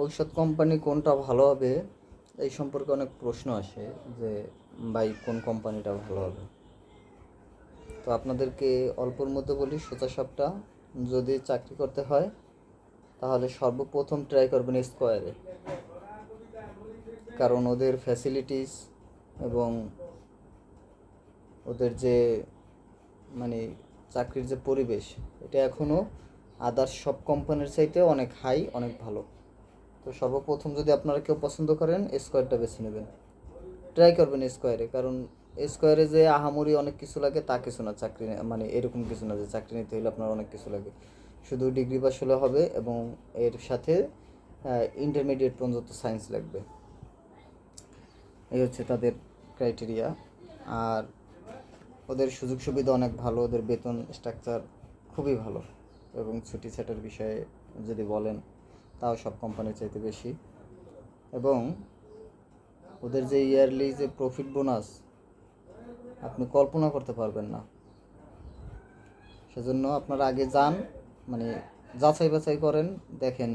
ঔষধ কোম্পানি কোনটা ভালো হবে, এই সম্পর্কে অনেক প্রশ্ন আসে যে, ভাই, কোন কোম্পানিটা ভালো হবে? তো আপনাদেরকে অল্পর মধ্যে বলি, সোজা সাপটা যদি চাকরি করতে হয়, তাহলে সর্বপ্রথম ট্রাই করবেন স্কোয়ারে কারণ ওদের ফ্যাসিলিটিস এবং ওদের যে মানে চাকরির যে পরিবেশ, এটা এখনও আদার্স সব কোম্পানির চাইতে অনেক হাই অনেক ভালো। তো সর্বপ্রথম যদি আপনারা কেউ পছন্দ করেন, স্কোয়ারটা বেছে নেবেন। ট্রাই করবেন স্কোয়ারে, কারণ স্কোয়ারে যে আহামরি অনেক কিছু লাগে, তা কিছু না। চাকরি মানে এরকম কিছু না যে চাকরি নিতে হলে আপনার অনেক কিছু লাগে। শুধু ডিগ্রি পাস হলে হবে এবং এর সাথে ইন্টারমিডিয়েট পর্যন্ত সায়েন্স লাগবে। এই হচ্ছে তাদের ক্রাইটেরিয়া আর ওদের সুযোগ সুবিধা অনেক ভালো, ওদের বেতন স্ট্রাকচার খুবই ভালো। এবং ছুটি ছাটার বিষয়ে যদি বলেন তাও সব কোম্পানির চাইতে বেশি। এবং ওদের যে ইয়ারলি যে প্রফিট বোনাস আপনি কল্পনা করতে পারবেন না। সেজন্য আপনারা আগে যান মানে যাচাই বাছাই করেন, দেখেন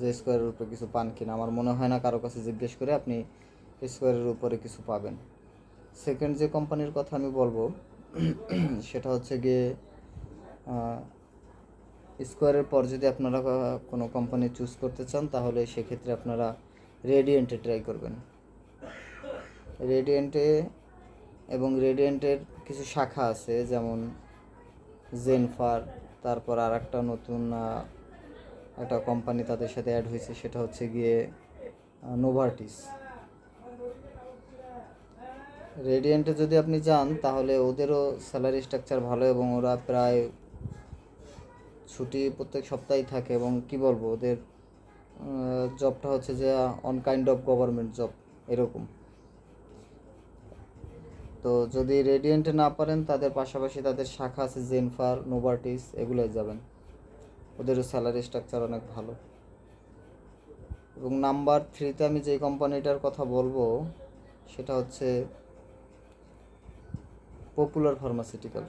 যে স্কোয়ারের উপরে কিছু পান কিনা। আমার মনে হয় না কারও কাছে জিজ্ঞেস করে আপনি স্কোয়ারের উপরে কিছু পাবেন। সেকেন্ড যে কোম্পানির কথা আমি বলব, সেটা হচ্ছে গিয়ে স্কোয়ারের পর যদি আপনারা কোনো কোম্পানি চুজ করতে চান, তাহলে সেক্ষেত্রে আপনারা রেডিয়েন্টে ট্রাই করবেন। রেডিয়েন্টে এবং রেডিয়েন্টের কিছু শাখা আছে, যেমন জেনফার তারপর আর একটা নতুন একটা কোম্পানি তাদের সাথে অ্যাড হয়েছে, সেটা হচ্ছে গিয়ে নোভার্টিস রেডিয়েন্টে যদি আপনি যান, তাহলে ওদেরও স্যালারি স্ট্রাকচার ভালো এবং ওরা প্রায় ছুটি প্রত্যেক সপ্তাহেই থাকে এবং কি বলব, ওদের জবটা হচ্ছে যে one kind of government job এরকম। তো যদি রেডিয়েন্টে না পারেন, তাদের পাশাপাশি তাদের শাখা আছে জেনফার নোভার্টিস এগুলোই যাবেন। ওদেরও স্যালারি স্ট্রাকচার অনেক ভালো। এবং নাম্বার থ্রিতে আমি যে কোম্পানিটার কথা বলব, সেটা হচ্ছে পপুলার ফার্মাসিউটিক্যাল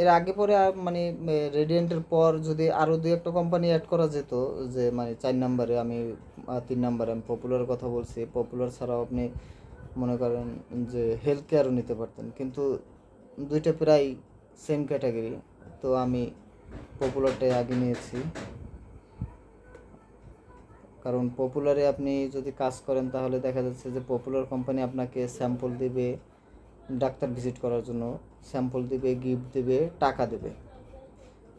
এর আগে পরে মানে রেডিয়েন্টের পর যদি আরও দুই একটা কোম্পানি অ্যাড করা যেত, যে মানে চার নাম্বারে আমি তিন নাম্বারে আমি পপুলার কথা বলছি পপুলার ছাড়াও আপনি মনে করেন যে হেলথ কেয়ারও নিতে পারতেন। কিন্তু দুইটা প্রায় সেম ক্যাটাগরি তো আমি পপুলারটাই আগে নিয়েছি। কারণ পপুলারে আপনি যদি কাজ করেন, তাহলে দেখা যাচ্ছে যে পপুলার কোম্পানি আপনাকে স্যাম্পল দিবে ডাক্তার ভিজিট করার জন্য স্যাম্পল দেবে, গিফট দেবে, টাকা দেবে।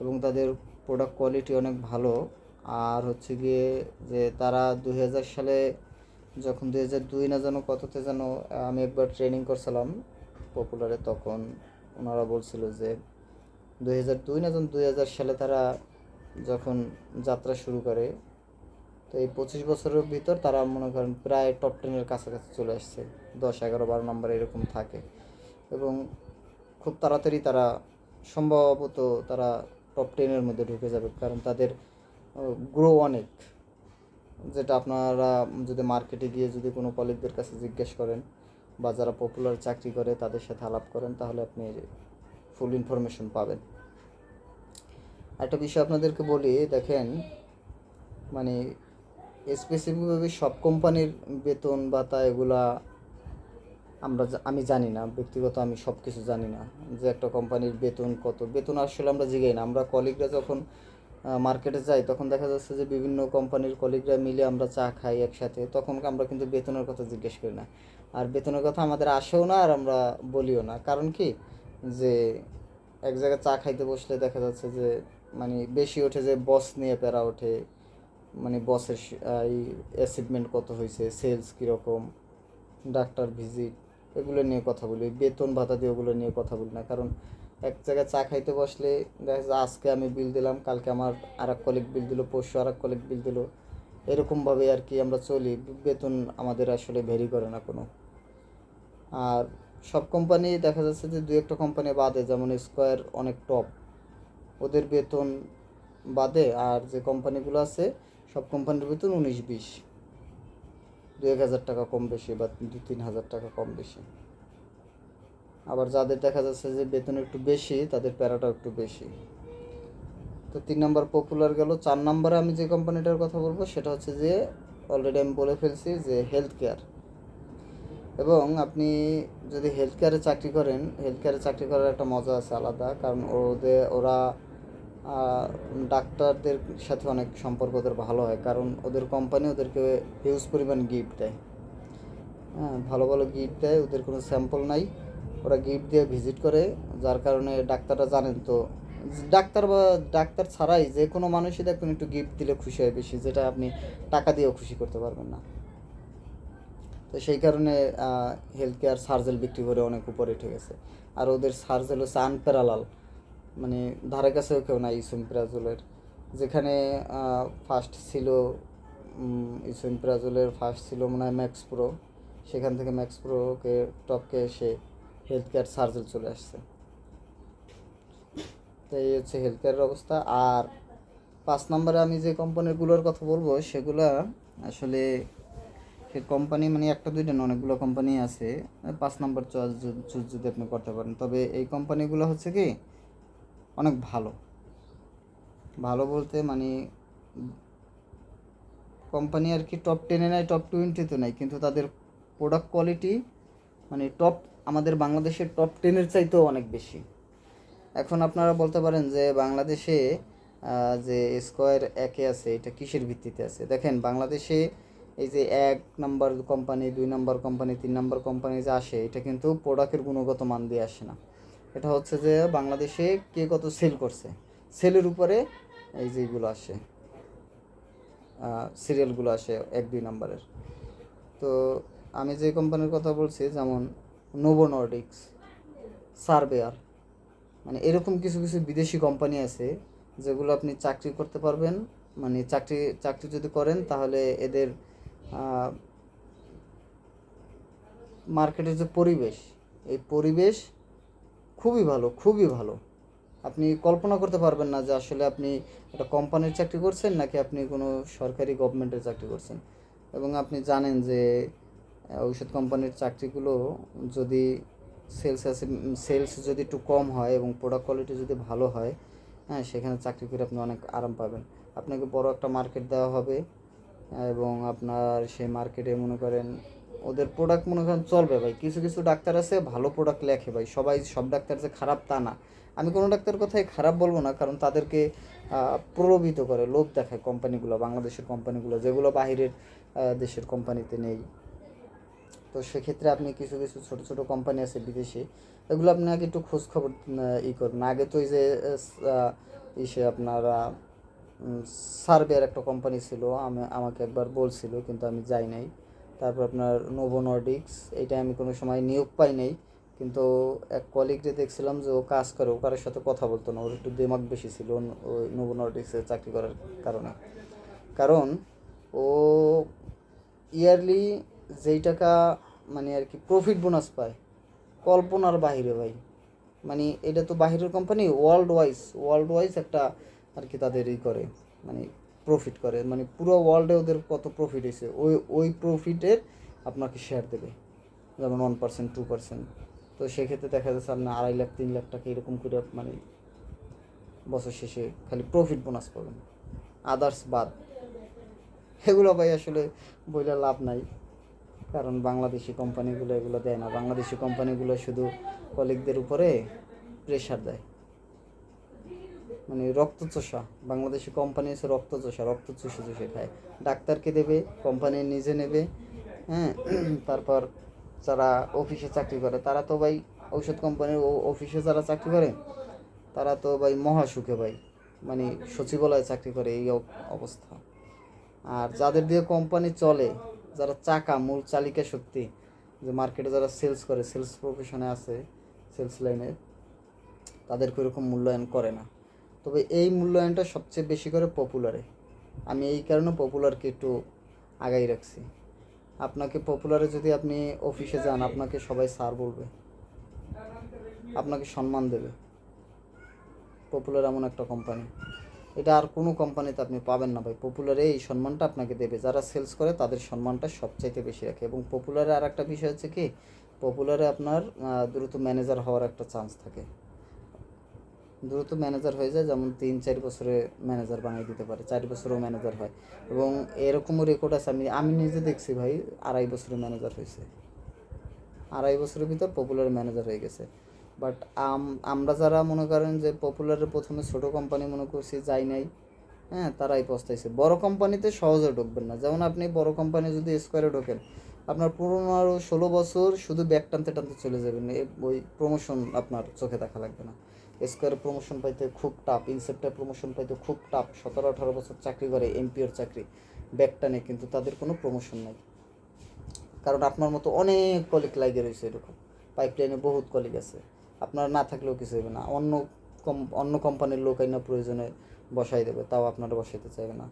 এবং তাদের প্রোডাক্ট কোয়ালিটি অনেক ভালো। আর হচ্ছে গিয়ে যে তারা দুই হাজার সালে যখন দুই হাজার দুই না যেন কততে যেন আমি একবার ট্রেনিং করছিলাম পপুলারে তখন ওনারা বলছিল যে দুই হাজার দুই না যেন দুই হাজার সালে তারা যখন যাত্রা শুরু করে, তো এই পঁচিশ বছরের ভিতর তারা মনে করেন প্রায় টপ টেনের কাছাকাছি চলে আসছে। দশ, এগারো, বারো নম্বর এরকম থাকে। এবং খুব তাড়াতাড়ি তারা সম্ভবত তারা টপ টেনের মধ্যে ঢুকে যাবে। কারণ তাদের গ্রো অনেক। যেটা আপনারা যদি মার্কেটে গিয়ে যদি কোনো কলিগদের কাছে জিজ্ঞেস করেন বা যারা পপুলার চাকরি করে তাদের সাথে আলাপ করেন, তাহলে আপনি ফুল ইনফরমেশন পাবেন। একটা বিষয় আপনাদেরকে বলি, দেখেন মানে স্পেসিফিকভাবে সব কোম্পানির বেতন ভাতা এগুলা আমরা আমি জানি না, ব্যক্তিগত আমি সব কিছু জানি না যে একটা কোম্পানির বেতন কত। বেতন আসলে আমরা জিগাই না, আমরা কলিগরা যখন মার্কেটে যাই তখন দেখা যাচ্ছে যে বিভিন্ন কোম্পানির কলিগরা মিলে আমরা চা খাই একসাথে, তখন আমরা কিন্তু বেতনের কথা জিজ্ঞেস করি না। আর বেতনের কথা আমাদের আসেও না আর আমরা বলিও না। কারণ কি? যে এক জায়গায় চা খাইতে বসলে দেখা যাচ্ছে যে মানে বেশি ওঠে যে বস নিয়ে প্যারা ওঠে মানে বসের এই অ্যাচিভমেন্ট কত হয়েছে সেলস কীরকম ডাক্তার ভিজিট এগুলো নিয়ে কথা বলি বেতন ভাতা দিয়ে ওগুলো নিয়ে কথা বলি না। কারণ এক জায়গায় চা খাইতে বসলে দেখা যাচ্ছে আজকে আমি বিল দিলাম, কালকে আমার আর এক কলিগ বিল দিল, পরশু আর এক কলিগ বিল দিল। এরকমভাবে আর কি আমরা চলি, বেতন আমাদের আসলে ভেরি করে না কোনো। আর সব কোম্পানি দেখা যাচ্ছে যে দু একটা কোম্পানি বাদে, যেমন স্কোয়ার অনেক টপ ওদের বেতন বাদে আর যে কোম্পানিগুলো আছে, সব কোম্পানির বেতন উনিশ, বিশ। দু এক হাজার টাকা কম বেশি বা দু তিন হাজার টাকা কম বেশি। আবার যাদের দেখা যাচ্ছে যে বেতন একটু বেশি, তাদের প্যারাটাও একটু বেশি। তো তিন নম্বর পপুলার গেল, চার নম্বরে আমি যে কোম্পানিটার কথা বলব, সেটা হচ্ছে যে অলরেডি আমি বলে ফেলছি যে হেলথ কেয়ার এবং আপনি যদি হেলথ কেয়ারে চাকরি করেন হেলথ কেয়ারে চাকরি করার একটা মজা আছে আলাদা, কারণ ওদের, ওরা ডাক্তারদের সাথে অনেক সম্পর্ক ওদের ভালো হয়, কারণ ওদের কোম্পানি ওদেরকে হিউজ পরিমাণ গিফট দেয়। হ্যাঁ ভালো ভালো গিফট দেয়, ওদের কোনো স্যাম্পল নাই। ওরা গিফট দিয়ে ভিজিট করে, যার কারণে ডাক্তাররা জানেন তো। ডাক্তার বা, ডাক্তার ছাড়াই যে কোনো মানুষই দেখবেন একটু গিফট দিলে খুশি হয় বেশি, যেটা আপনি টাকা দিয়েও খুশি করতে পারবেন না। তো সেই কারণে হেলথ কেয়ার সার্জেল বিক্রি করে অনেক উপরে উঠে গেছে। আর ওদের সার্জেল হচ্ছে আনপ্যারালাল মানে ধারে কাছেও কেউ নাই ইসোমপ্রাজলের যেখানে ফার্স্ট ছিল ইসোমপ্রাজলের ফার্স্ট ছিল মনে হয় ম্যাক্স প্রো সেখান থেকে ম্যাক্স প্রোকে টপকে এসে হেলথ কেয়ার সার্জেল চলে আসছে। তো এই হচ্ছে হেলথ কেয়ারের অবস্থা। আর পাঁচ নম্বরে আমি যে কোম্পানিগুলোর কথা বলব, সেগুলা আসলে সে কোম্পানি মানে একটা দুইটা না, অনেকগুলো কোম্পানি আছে। পাঁচ নম্বর চয়েস চুজ যদি আপনি করতে পারেন। তবে এই কোম্পানিগুলো হচ্ছে কি অনেক ভালো। ভালো বলতে মানে কোম্পানি আর কি টপ টেনে নেয় টপ টোয়েন্টিতে নেয় কিন্তু তাদের প্রোডাক্ট কোয়ালিটি মানে টপ আমাদের বাংলাদেশের টপ টেনের চাইতেও অনেক বেশি। এখন আপনারা বলতে পারেন যে বাংলাদেশে যে স্কোয়ার একে আছে, এটা কিসের ভিত্তিতে আছে? দেখেন বাংলাদেশে এই যে এক নাম্বার কোম্পানি দুই নাম্বার কোম্পানি তিন নাম্বার কোম্পানি যে আসে, এটা কিন্তু প্রোডাক্টের গুণগত মান দিয়ে আসে না। এটা হচ্ছে যে বাংলাদেশে কে কত সেল করছে। সেলের উপরে এই যে এগুলো আসে সিরিয়ালগুলো আসে এক, দুই নাম্বারের। তো আমি যে কোম্পানির কথা বলছি, যেমন নোভো নর্ডিক্স সার্ভেয়ার মানে এরকম কিছু কিছু বিদেশি কোম্পানি আছে যেগুলো আপনি চাকরি করতে পারবেন। মানে চাকরি চাকরি যদি করেন তাহলে এদের মার্কেটের যে পরিবেশ, এই পরিবেশ খুবই ভালো খুবই ভালো। আপনি কল্পনা করতে পারবেন না যে আসলে আপনি একটা কোম্পানির চাকরি করছেন নাকি আপনি কোনো সরকারি গভর্নমেন্টের চাকরি করছেন। এবং আপনি জানেন যে ঔষধ কোম্পানির চাকরিগুলো যদি সেলস সেলস যদি একটু কম হয় এবং প্রোডাক্ট কোয়ালিটি যদি ভালো হয় হ্যাঁ সেখানে চাকরি করে আপনি অনেক আরাম পাবেন। আপনাকে বড় একটা মার্কেট দেওয়া হবে এবং আপনার সেই মার্কেটে মনে করেন ওদের প্রোডাক্ট মনে করেন চলবে ভাই। কিছু কিছু ডাক্তার আছে, ভালো প্রোডাক্ট লেখে ভাই। সবাই সব ডাক্তার যে খারাপ তা না। আমি কোনো ডাক্তার কথাই খারাপ বলব না, কারণ তাদেরকে প্রলোভিত করে, লোভ দেখায় কোম্পানিগুলো বাংলাদেশের কোম্পানিগুলো যেগুলো বাহিরের দেশের কোম্পানিতে নেই। তো সেক্ষেত্রে আপনি কিছু কিছু ছোট ছোট কোম্পানি আছে বিদেশে, এগুলো আপনি আগে একটু খোঁজ খবর ই করুন। আগে তো এই যে ইসে আপনারা সার্ভের একটা কোম্পানি ছিল, আমি, আমাকে একবার বলছিল, কিন্তু আমি যাই নাই। তারপর আপনার নোভো নর্ডিক্স এটা আমি কোনো সময় নিয়োগ পাই নাই, কিন্তু এক কলিগকে দেখছিলাম যে ও কাজ করে, ও কারোর সাথে কথা বলতো না, ওর একটু দিমাগ বেশি ছিল ওই নোভো নর্ডিক্সে চাকরি করার কারণে। কারণ ও ইয়ারলি যেই টাকা মানে আর কি প্রফিট বোনাস পায়, কল্পনার বাইরে ভাই। মানে এটা তো বাহিরের company world wise world wise একটা আর কি তাদের ই করে। মানে প্রফিট করে। মানে পুরো ওয়ার্ল্ডে ওদের কত প্রফিট হয়েছে, ওই ওই প্রফিটের আপনাকে শেয়ার দেবে, যেমন ওয়ান পার্সেন্ট টু পার্সেন্ট তো সেক্ষেত্রে দেখা যাচ্ছে আপনার আড়াই লাখ, তিন লাখ টাকা এরকম করে মানে বছর শেষে খালি প্রফিট বোনাস পাবেন। আদার্স বাদ। এগুলো ভাই আসলে বইলে লাভ নাই, কারণ বাংলাদেশি কোম্পানিগুলো এগুলো দেয় না। বাংলাদেশি কোম্পানিগুলো শুধু কলিগদের উপরে প্রেশার দেয়। মানে রক্তচোষা, বাংলাদেশি কোম্পানি হচ্ছে রক্তচোষা রক্ত চুষে খায় ডাক্তারকে দেবে কোম্পানি নিজে নেবে হ্যাঁ? তারপর যারা অফিসে চাকরি করে, তারা তো ভাই ঔষধ কোম্পানির অফিসে যারা চাকরি করে, তারা তো ভাই মহা সুখে ভাই। মানে সচিবালয়ে চাকরি করে, এই অব- অবস্থা। আর যাদের দিয়ে কোম্পানি চলে, যারা চাকা, মূল চালিকা শক্তি, যে মার্কেটে যারা সেলস করে সেলস প্রফেশনে আছে সেলস লাইনে তাদেরকে ওরকম মূল্যায়ন করে না। তবে এই মূল্যায়নটা সবচেয়ে বেশি করে পপুলারে আমি এই কারণে পপুলারকে একটু আগাই রাখছি। আপনাকে পপুলারে যদি আপনি অফিসে যান, আপনাকে সবাই স্যার বলবে। আপনাকে সম্মান দেবে। পপুলার এমন একটা কোম্পানি এটা আর কোনো কোম্পানিতে আপনি পাবেন না ভাই। পপুলারে এই সম্মানটা আপনাকে দেবে। যারা সেলস করে, তাদের সম্মানটা সবচাইতে বেশি রাখে। এবং পপুলারে আর একটা বিষয় হচ্ছে কি পপুলারে আপনার দ্রুত ম্যানেজার হওয়ার একটা চান্স থাকে। দ্রুত ম্যানেজার হয়ে যায়, যেমন তিন, চার বছরে ম্যানেজার বানিয়ে দিতে পারে, চার বছরেও ম্যানেজার হয়। এবং এরকমও রেকর্ড আছে, আমি আমি নিজে দেখছি ভাই, আড়াই বছরে ম্যানেজার হয়েছে। আড়াই বছরের ভিতর পপুলার ম্যানেজার হয়ে গেছে। বাট আমরা যারা মনে করেন যে পপুলারের প্রথমে ছোট কোম্পানি মনে করছি, যাই নাই হ্যাঁ তারাই পস্তাইছে। বড় কোম্পানিতে সহজে ঢুকবেন না। যেমন আপনি বড় কোম্পানি যদি স্কোয়ারে ঢোকেন আপনার পুরনো আরও ষোলো বছর শুধু ব্যাগ টানতে টানতে চলে যাবেন। ওই প্রমোশন আপনার চোখে দেখা লাগবে না। স্কোয়ার প্রমোশন পাইতে খুব টাফ ইনসেপ্টার প্রমোশন পাইতে খুব টাফ সতেরো, আঠারো বছর চাকরি করে এমপিওর চাকরি, ব্যাগ টানে, কিন্তু তাদের কোনো প্রমোশন নাই। কারণ আপনার মতো অনেক কলিগ লাগে রয়েছে এরকম। পাইপলাইনে বহুত কলিগ আছে। আপনার না থাকলেও কিছু হবে না। অন্য কম অন্য কোম্পানির লোক আইনা প্রয়োজনে বসাই দেবে, তাও আপনারা বসাইতে চাইবে না।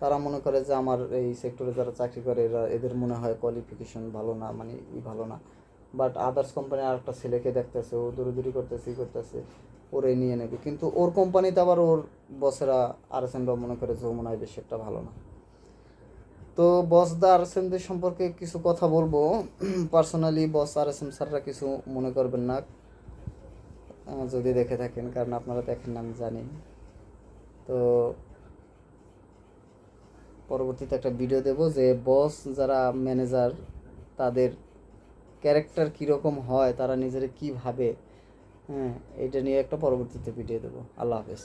তারা মনে করে যে আমার এই সেক্টরে যারা চাকরি করে, এরা এদের মনে হয় কোয়ালিফিকেশন ভালো না মানে ই ভালো না। বাট আদার্স কোম্পানি আর একটা ছেলেকে দেখতেছে, ও দৌড়ি করতেছে, ই করতেছে, ওরে নিয়ে নেবে। কিন্তু ওর কোম্পানিতে আবার ওর বসেরা আর এস মনে করে যে মনে হয় বেশি একটা ভালো না। তো বস দা আর এস এমদের সম্পর্কে কিছু কথা বলব। Personally boss R S M স্যাররা কিছু মনে করবেন না। যদি দেখে থাকেন, কারণ আপনারা দেখেন না, আমি জানি। তো পরবর্তীতে একটা ভিডিও দেব যে বস যারা ম্যানেজার তাদের ক্যারেক্টার কীরকম হয়, তারা নিজেরা কী ভাবে হ্যাঁ এটা নিয়ে একটা পরবর্তীতে ভিডিও দেবো। আল্লাহ হাফেজ।